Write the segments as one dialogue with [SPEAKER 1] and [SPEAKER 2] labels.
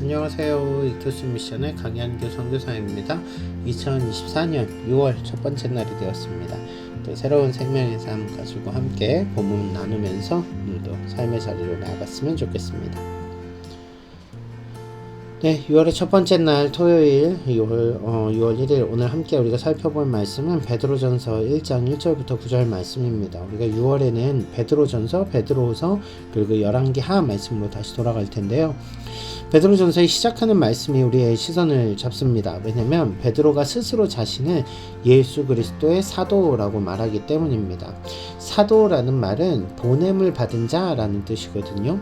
[SPEAKER 1] 안녕하세요. 이투스 미션의 강현규 선교사입니다. 2024년 6월 첫 번째 날이 되었습니다. 또 새로운 생명의 삶 가지고 함께 본문 나누면서 오늘도 삶의 자리로 나아갔으면 좋겠습니다. 네, 6월의 첫 번째 날 토요일 6월, 어, 6월 1일 오늘 함께 우리가 살펴볼 말씀은 베드로전서 1장 1절부터 9절 말씀입니다. 우리가 6월에는 베드로전서, 베드로후서 그리고 열왕기 하 말씀으로 다시 돌아갈 텐데요. 베드로전서의 시작하는 말씀이 우리의 시선을 잡습니다. 왜냐하면 베드로가 스스로 자신을 예수 그리스도의 사도라고 말하기 때문입니다. 사도라는 말은 보냄을 받은 자라는 뜻이거든요.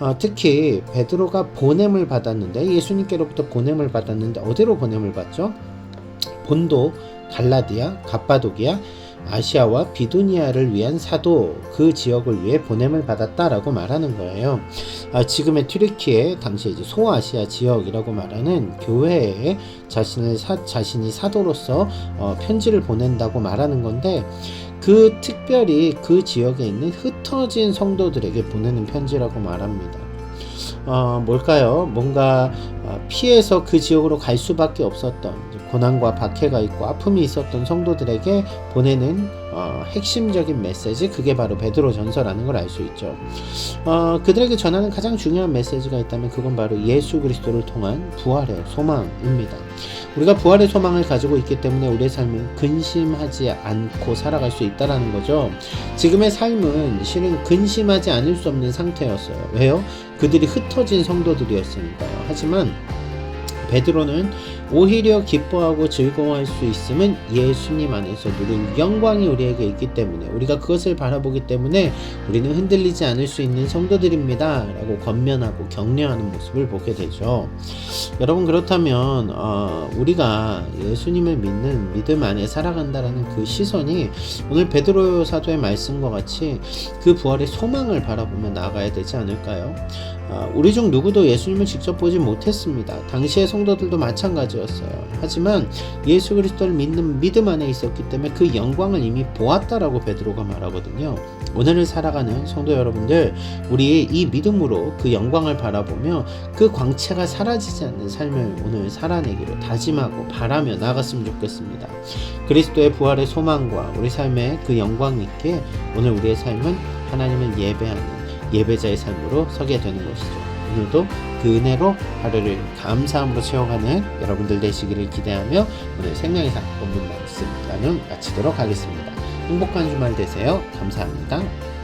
[SPEAKER 1] 어, 특히 베드로가 보냄을 받았는데 예수님께로부터 보냄을 받았는데 어디로 보냄을 받죠? 본도, 갈라디아, 갑바도기아, 아시아와 비두니아를 위한 사도 그 지역을 위해 보냄을 받았다라고 말하는 거예요. 아, 지금의 튀르키예 당시 이제 소아시아 지역이라고 말하는 교회에 자신을 사, 자신이 사도로서 어, 편지를 보낸다고 말하는 건데 그 특별히 그 지역에 있는 흩어진 성도들에게 보내는 편지라고 말합니다. 어, 뭘까요? 뭔가 어, 피해서 그 지역으로 갈 수밖에 없었던 고난과 박해가 있고 아픔이 있었던 성도들에게 보내는 어, 핵심적인 메시지 그게 바로 베드로 전서라는 걸 알 수 있죠. 어, 그들에게 전하는 가장 중요한 메시지가 있다면 그건 바로 예수 그리스도를 통한 부활의 소망입니다. 우리가 부활의 소망을 가지고 있기 때문에 우리의 삶은 근심하지 않고 살아갈 수 있다라는 거죠. 지금의 삶은 실은 근심하지 않을 수 없는 상태였어요. 왜요? 그들이 흩어진 성도들이었으니까요. 하지만 베드로는 오히려 기뻐하고 즐거워할 수 있음은 예수님 안에서 누린 영광이 우리에게 있기 때문에 우리가 그것을 바라보기 때문에 우리는 흔들리지 않을 수 있는 성도들입니다. 라고 권면하고 격려하는 모습을 보게 되죠. 여러분 그렇다면 어, 우리가 예수님을 믿는 믿음 안에 살아간다라는 그 시선이 오늘 베드로 사도의 말씀과 같이 그 부활의 소망을 바라보며 나아가야 되지 않을까요? 어, 우리 중 누구도 예수님을 직접 보지 못했습니다. 당시의 성도들도 마찬가지였어요. 하지만 예수 그리스도를 믿는 믿음 안에 있었기 때문에 그 영광을 이미 보았다라고 베드로가 말하거든요. 오늘을 살아가는 성도 여러분들, 우리 이 믿음으로 그 영광을 바라보며 그 광채가 사라지지 않는 삶을 오늘 살아내기로 다짐하고 바라며 나갔으면 좋겠습니다. 그리스도의 부활의 소망과 우리 삶의 그 영광 있게 오늘 우리의 삶은 하나님을 예배하는 예배자의 삶으로 서게 되는 것이죠. 오늘도 그 은혜로 하루를 감사함으로 채워가는 여러분들 되시기를 기대하며 오늘 생명의 산 본문 말씀 나눔 마치도록 하겠습니다. 행복한 주말 되세요. 감사합니다.